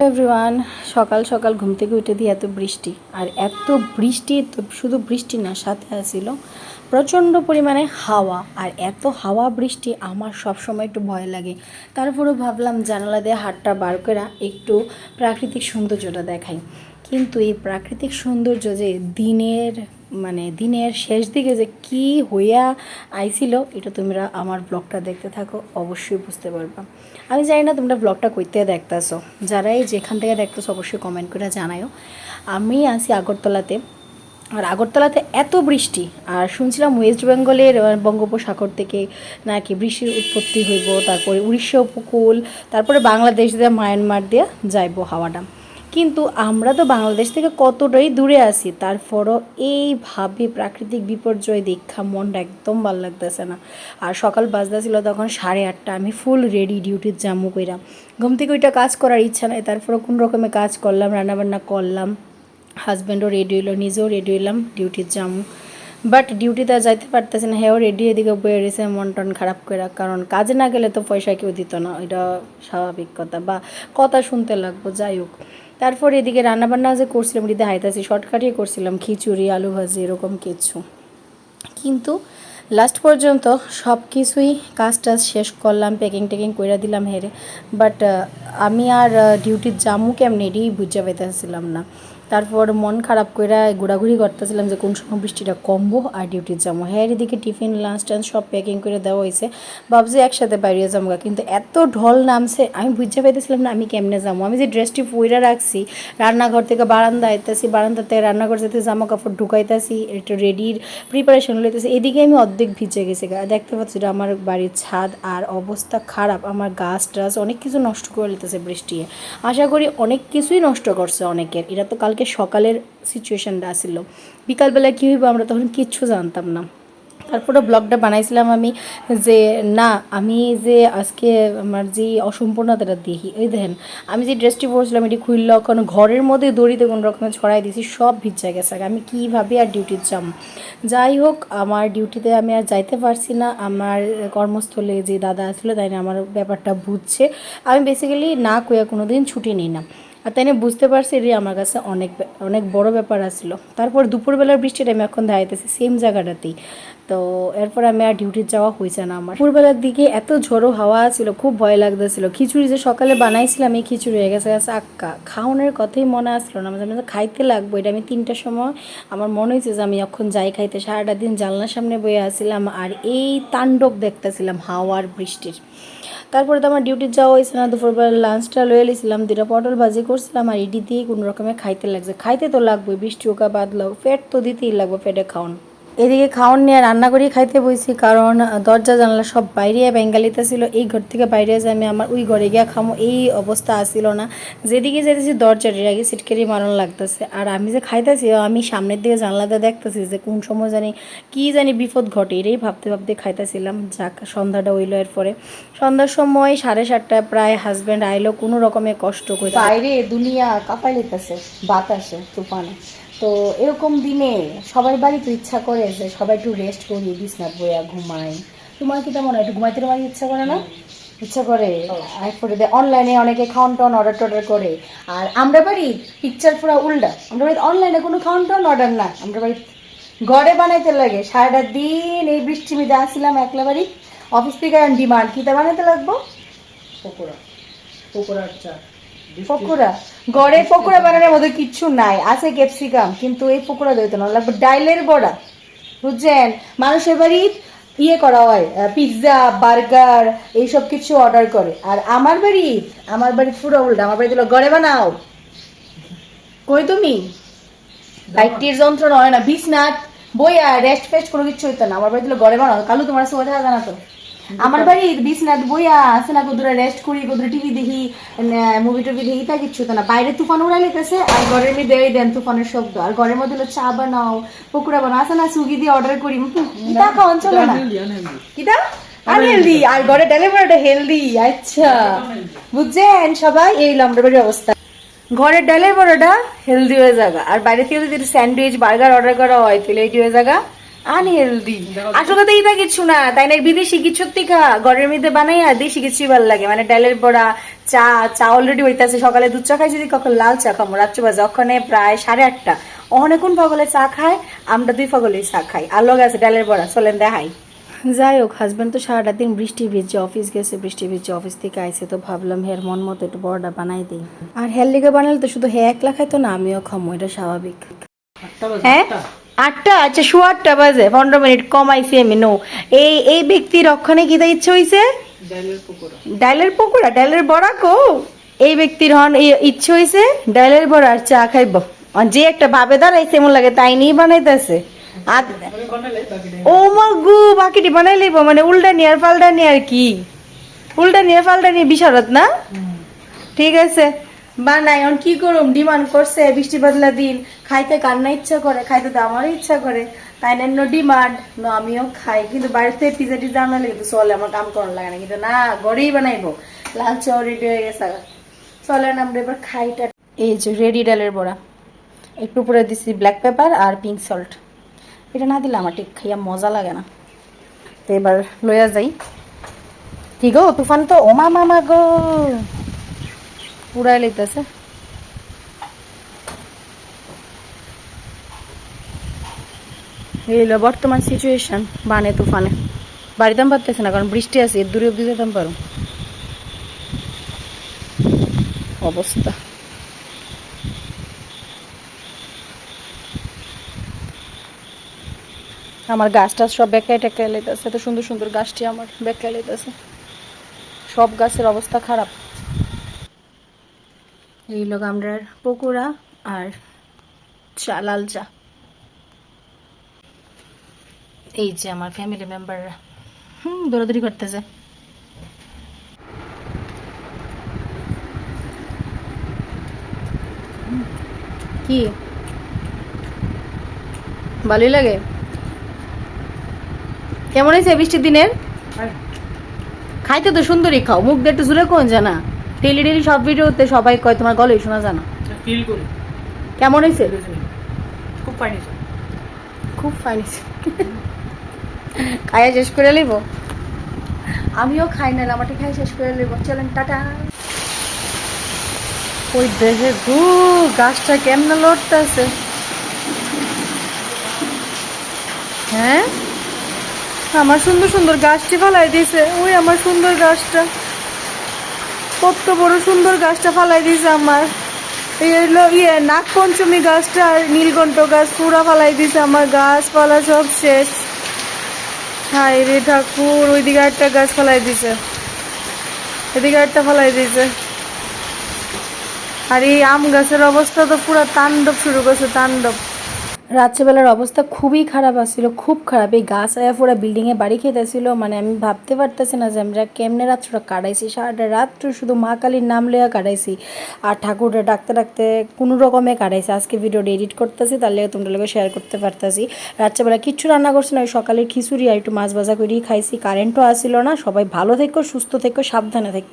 Everyone সকাল সকাল ঘুম থেকে উঠে দিয়ে এত বৃষ্টি। আর এত বৃষ্টি, তো শুধু বৃষ্টি না, সাথে আসিল প্রচণ্ড পরিমাণে হাওয়া। আর এত হাওয়া বৃষ্টি আমার সব সময় একটু ভয় লাগে। তারপরেও ভাবলাম জানালা দিয়ে হাতটা বার করে একটু প্রাকৃতিক সৌন্দর্যটা দেখাই। কিন্তু এই প্রাকৃতিক সৌন্দর্য যে দিনের মানে দিনের শেষ দিকে যে কি হইয়া আইছিল, এটা তোমরা আমার ব্লগটা দেখতে থাকো, অবশ্যই বুঝতে পারবা। আমি জানি না তোমরা ব্লগটা কইতে দেখতেছো। যারাই যেখান থেকে দেখতেছো, অবশ্যই কমেন্ট করে জানায়ও আমি আছি আগরতলাতে। আর আগরতলাতে এত বৃষ্টি, আর শুনছিলাম ওয়েস্ট বেঙ্গলের বঙ্গোপসাগর থেকে নাকি বৃষ্টির উৎপত্তি হইব, তারপরে উড়িষ্যা উপকূল, তারপরে বাংলাদেশ দিয়ে মায়ানমার দিয়ে যাইব হাওয়াটা। কিন্তু আমরা তো বাংলাদেশ থেকে কতটাই দূরে আছি, তারপরও এইভাবে প্রাকৃতিক বিপর্যয় দেখা মনটা একদম ভালো লাগতেছে না। আর সকাল বাজদা বাজতেছিল তখন সাড়ে আটটা, আমি ফুল রেডি ডিউটির জামু কইরা ঘুম থেকে ওইটা কাজ করার ইচ্ছা নাই তারপরে কোন রকমের কাজ করলাম, রান্নাবান্না করলাম হাজব্যান্ডও রেডি হইল, নিজেও রেডি হইলাম ডিউটির জামু। বাট ডিউটিতে আর যাইতে পারতেছে না, হেও রেডি এদিকে বয়ে রয়েছে মন টন খারাপ করে কারণ কাজে না গেলে তো পয়সা কেউ দিত না এটা স্বাভাবিক কথা। বা কথা শুনতে লাগবো, যাই হোক। তারপর এদিকে রান্নাবান্না যে করছিলাম, এদিকে হাইতাছি শর্টকাটই করছিলাম, খিচুড়ি, আলু ভাজি, এরকম কিছু। কিন্তু লাস্ট পর্যন্ত সব কিছুই কাজ টাজ শেষ করলাম প্যাকিং ট্যাকিং করে দিলাম হেরে। বাট আমি আর ডিউটির জামু কেমনি এটাই বুঝতে পাইতেছিলাম না। তারপর মন খারাপ করে ঘোরাঘুরি করতেছিলাম যে কোন সময় বৃষ্টিটা কমবো আর ডিউটির যাব। হ্যাঁ এদিকে টিফিন লাঞ্চ টাঞ্চ সব প্যাকিং করে দেওয়া হয়েছে ভাবছি একসাথে বাইরে যাব কিন্তু এত ঢল নামছে, আমি বুঝতে পাইতেছিলাম না আমি কেমনে যাব আমি যে ড্রেসটি পইরা রাখছি, রান্নাঘর থেকে বারান্দা আইতেছি থেকে রান্নাঘর যেতে জামা কাপড় ঢুকাইতেছি, একটু রেডির প্রিপারেশন লইতেছি, এদিকে আমি অর্ধেক ভিজে গেছি। দেখতে পাচ্ছি এটা আমার বাড়ির ছাদ আর অবস্থা খারাপ, আমার গাছ টাছ অনেক কিছু নষ্ট করে নিতেছে বৃষ্টি। আশা করি অনেক কিছুই নষ্ট করছে অনেকের এটা তো কালকে সকালের সিচুয়েশনটা আসছিল বিকালবেলা কী হইব আমরা তখন কিচ্ছু জানতাম না। তারপরে ব্লগটা বানাইছিলাম আমি যে, না, আমি যে আজকে আমার যে অসম্পূর্ণতাটা দেখি, এই দেখেন, আমি যে ড্রেসটি পরেছিলাম, এটি খুলল কারণ ঘরের মধ্যে দড়িতে কোনো রকমের ছড়াই দিয়েছি, সব ভিজা গেছে আমি কীভাবে আর ডিউটির যাম। যাই হোক, আমার ডিউটিতে আমি আর যাইতে পারছি না, আমার কর্মস্থলে যে দাদা আসলো তাই না, আমার ব্যাপারটা বুঝছে। আমি বেসিক্যালি না কইয়া কোনো দিন ছুটি নিই না। আর তাই না বুঝতে পারছি এটি আমার কাছে অনেক অনেক বড় ব্যাপার আসছিল তারপর দুপুরবেলার বৃষ্টিটা আমি এখন দাঁড়াইতেছি সেম জায়গাটাতেই। তো এরপর আমি আর ডিউটি যাওয়া হয়েছে না আমার। দুপুরবেলার দিকে এত ঝোড়ো হাওয়া ছিল খুব ভয় লাগতেছিল। খিচুড়ি যে সকালে বানাইছিলাম, এই খিচুড়ি হয়ে গেছে গেছে আক্কা। খাওয়ানোর কথাই মনে আসলো না, মাঝে খাইতে লাগবো, এটা আমি তিনটার সময় আমার মনে হয়েছে যে আমি এখন যাই খাইতে। সারাটা দিন জানলার সামনে বয়ে আসছিলাম আর এই তাণ্ডব দেখতেছিলাম হাওয়ার বৃষ্টির। তারপরে তো আমার ডিউটি যাওয়া হয়েছে না, দুপুরবেলা লাঞ্চটা লয়ে লিছিলাম দুটা পটল ভাজি করছিলাম আর ইডি দিয়ে কোনো রকমে খাইতে লাগছে। খাইতে তো লাগবে বৃষ্টি ওকা বাদলাও, পেট তো দিতেই লাগবে, পেটে খাওয়ান। এদিকে খাওয়ান নিয়ে রান্না করেই খাইতে বইছি, কারণ দরজা জানলা সব বাইরে বেঙ্গালিতে ছিল। এই ঘর থেকে বাইরে যে আমি আমার ওই ঘরে গিয়া খামো, এই অবস্থা আসছিল না। যেদিকে যেতেছি দরজার আগে সিটকেরি মারণ লাগতেছে। আর আমি যে খাইতেছি আমি সামনের দিকে জানলাতে দেখতেছি যে কোন সময় জানি, কি জানি বিপদ ঘটে, এটাই ভাবতে ভাবতে খাইতেছিলাম। যাক, সন্ধ্যাটা হইল এরপরে। সন্ধ্যার সময় সাড়ে সাতটায় প্রায় হাজব্যান্ড আইলো, কোনো রকমে কষ্ট করে বাইরে দুনিয়া কাঁপাই লিতেছে বাতাসে, তুফানে। তো এরকম দিনে সবার বাড়ি তো ইচ্ছা করে যে সবাই একটু রেস্ট করি বিছনাথ বইয়া ঘুমাই। তোমার কি তেমন? একটু ঘুমাইতে তোমার ইচ্ছা করে না? ইচ্ছা করে? এরপরে অনলাইনে অনেকে খাওয়ান টাউন অর্ডার টর্ডার করে। আর আমরা বাড়ি পিকচার পুরো উল্টা। আমরা বাড়ি অনলাইনে কোনো খাওয়ান টাউন অর্ডার না। আমরা বাড়ি ঘরে বানাইতে লাগে। সারাটা দিন এই বৃষ্টি মিদে আসছিলাম একলা বাড়ি। অফিস থেকে ডিমান্ড কিতা বানাইতে লাগবো? পকোড়া। পকোড়ার চা পকোড়া। ঘরে পকোড়া বানানোর মধ্যে কিচ্ছু নাই। আছে ক্যাপসিকাম কিন্তু এই পকোড়া দিতে না। লাগবে ডাইলের বড়া। বুঝছেন? মানুষের বাড়ি ইয়ে করা হয় পিৎজা বার্গার এইসব কিছু অর্ডার করে। আর আমার বাড়ি আমার বাড়ি পুরো উল্টা। আমার বাড়ি দিল ঘরে বানাও। কই তুমি? লাইটির যন্ত্রণা হয় না বিছনাথ বইয়া রেস্ট ফেস্ট কোনো কিছু হইতো না। আমার বাড়ি দিল ঘরে বানাও। কালু তোমার সুবিধা জানা তো? আমার বাড়ি বিছনাথ বইয়া আছে না কোদরে রেস্ট করি কোদরে টিভি দেখি মুভি টুভি দেখি তা কিছু হতো না। বাইরে তুফান উড়াই লিতেছে আর ঘরের মধ্যে এই দেন তুফানের শব্দ। আর ঘরের মধ্যে হলো চা বানাও পকোড়া বানাও আছে না সুগি দিয়ে অর্ডার করি। কিতা খাওয়ান চলে না। কিতা? আনহেলদি আর ঘরে ডেলিভারিটা হেলদি আচ্ছা। বুঝছেন সবাই? এই লম্বা বাড়ির অবস্থা। ঘরের বড়টা হেলদি হয়ে যাগা আর বাইরে থেকে যদি স্যান্ডউইচ বার্গার অর্ডার করা হয় তাহলে এটি হয়ে যাগা আনহেলদি। আসলে তো এটা কিছু না তাই না বিদেশি কিছু থেকে ঘরের মধ্যে বানাই আর দেশি কিছু ভালো লাগে। মানে ডালের বড়া চা চা অলরেডি হইতাছে। সকালে দুধ চা খাই যদি কখন লাল চা খাব রাত্রে বাজে ওখানে প্রায় সাড়ে আটটা ওখানে কোন পাগলে চা খায়? আমরা দুই পাগলে চা খাই। আর লগে আছে ডালের বড়া চলেন দেখাই। যাই হোক হাজব্যান্ড তো সারাটা দিন বৃষ্টি ভিজছে অফিস গেছে বৃষ্টি ভিজছে অফিস থেকে আইসে তো ভাবলাম হের মন মতো একটু বড়টা বানাই দিই। আর হের লিগে বানালে তো শুধু হে একলা খাইতো না আমিও খামো এটা স্বাভাবিক। হ্যাঁ? আটটা? আচ্ছা শো আটটা বাজে পনেরো মিনিট কমাইছি আমি নো। এই এই ব্যক্তির অক্ষণে কি ইচ্ছে হইছে? ডালের পকোড়া। ডালের বড়া কো? এই ব্যক্তির হন ইচ্ছে হইছে ডালের বড়া আর চা খাইব। যে একটা ভাবে দাঁড়াইছে এমন লাগে তাই নিয়ে বানাইতেছে। ও মা গু বাকিটি বানাই লইব মানে উল্টা নিয়ে আর পাল্টা নিয়ে আর কি? উল্টা নিয়ে পাল্টা নিয়ে বিশারত না? ঠিক আছে। বানাই কি করুম? ডিমান্ড করছে, বৃষ্টি বাদলা দিন। খাইতে কান্না ইচ্ছা করে, খাইতে তো আমারও ইচ্ছা করে। তাই না ডিমান্ড ন, আমিও খাই। কিন্তু বাড়িতে পিজা টিজা আনা লাগে তো চলে, আমার কাম করার লাগে না। কিন্তু না, ঘরেই বানাইবো। লাল চাও রেডি হয়ে গেছে। চলেন আমরা এবার খাইটা। এই যে রেডি ডালের বড়া। একটু উপরে দিছি ব্ল্যাক পেপার আর পিঙ্ক সল্ট এটা না দিলে আমার ঠিক খাইয়া মজা লাগে না। তো এবার লইয়া যাই। কি গো, তুফান তো? ওমা মামা গো! পুরাই লইতেছে এইলো বর্তমান সিচুয়েশন বানে, তুফানে। বাড়িতে পারতেছে না, কারণ বৃষ্টি আছে, এর দূরে অব্দি যেতাম পারো। অবস্থা। আমার গাছ টাছ সব বেকায় টেকায় লেতেছে এত সুন্দর সুন্দর গাছটি আমার বেকায় লেতেছে সব গাছের অবস্থা খারাপ। এই লোক আমরা পকোড়া আর চা লাল চা। এই যে আমার ফ্যামিলি মেম্বাররা হুম দৌড়াদৌড়ি করতেছে। কি? ভালোই লাগে? কেমন হয়েছে বৃষ্টির দিনের? খাইতে তো সুন্দরই খাও মুখ দিয়ে একটু জুড়ে কোন জানা? ডেলি ডেলি সব ভিডিওতে সবাই কয় তোমার গলায় শোনা জানা? ফিল করি। কেমন হয়েছে? খুব আছে। খুব ফাইন হয়েছে। খাইয়া শেষ করে নেব? আমিও খাই না আমাকে খাই শেষ করে নেব। চলেন টাটা। ওই দেখে গু গাছটা কেমনে লড়তেছে? হ্যাঁ? আমার সুন্দর সুন্দর গাছটি ফালাই দিয়েছে। ওই আমার সুন্দর গাছটা। কত বড় সুন্দর গাছটা ফালাই দিয়েছে আমার। এই হলো ইয়ে নাগ পঞ্চমী গাছটা আর নীলকণ্ঠ গাছ পুরা ফালাই দিয়েছে আমার। গাছপালা সব শেষ। হাই রে ঠাকুর, ওইদিকে একটা গাছ ফালাই দিছে এদিকে একটা ফালাই দিছে আর এই আম গাছের অবস্থা তো পুরা তাণ্ডব শুরু করছে, তাণ্ডব। রাত্রেবেলার অবস্থা খুবই খারাপ আসছিল খুব খারাপ। এই গাছ আয়া পুরো বিল্ডিংয়ে বাড়ি খেতেছিল মানে আমি ভাবতে পারতেছি না যে আমরা কেমনে রাত্রটা কাটাইছি। সারাটা রাত্র শুধু মা কালীর নাম লইয়া কাটাইছি, আর ঠাকুরটা ডাকতে ডাকতে কোনো রকমে কাটাইছি। আজকে ভিডিওটা এডিট করতেছি, তার লেগে তোমরা লোকে শেয়ার করতে পারতেছি। রাত্রেবেলা কিচ্ছু রান্না করছি না, ওই সকালের খিচুড়ি আর একটু মাছ ভাজা করেই খাইছি। কারেন্টও আসছিল না, সবাই ভালো থেকো, সুস্থ থেকো, সাবধানে থেকো।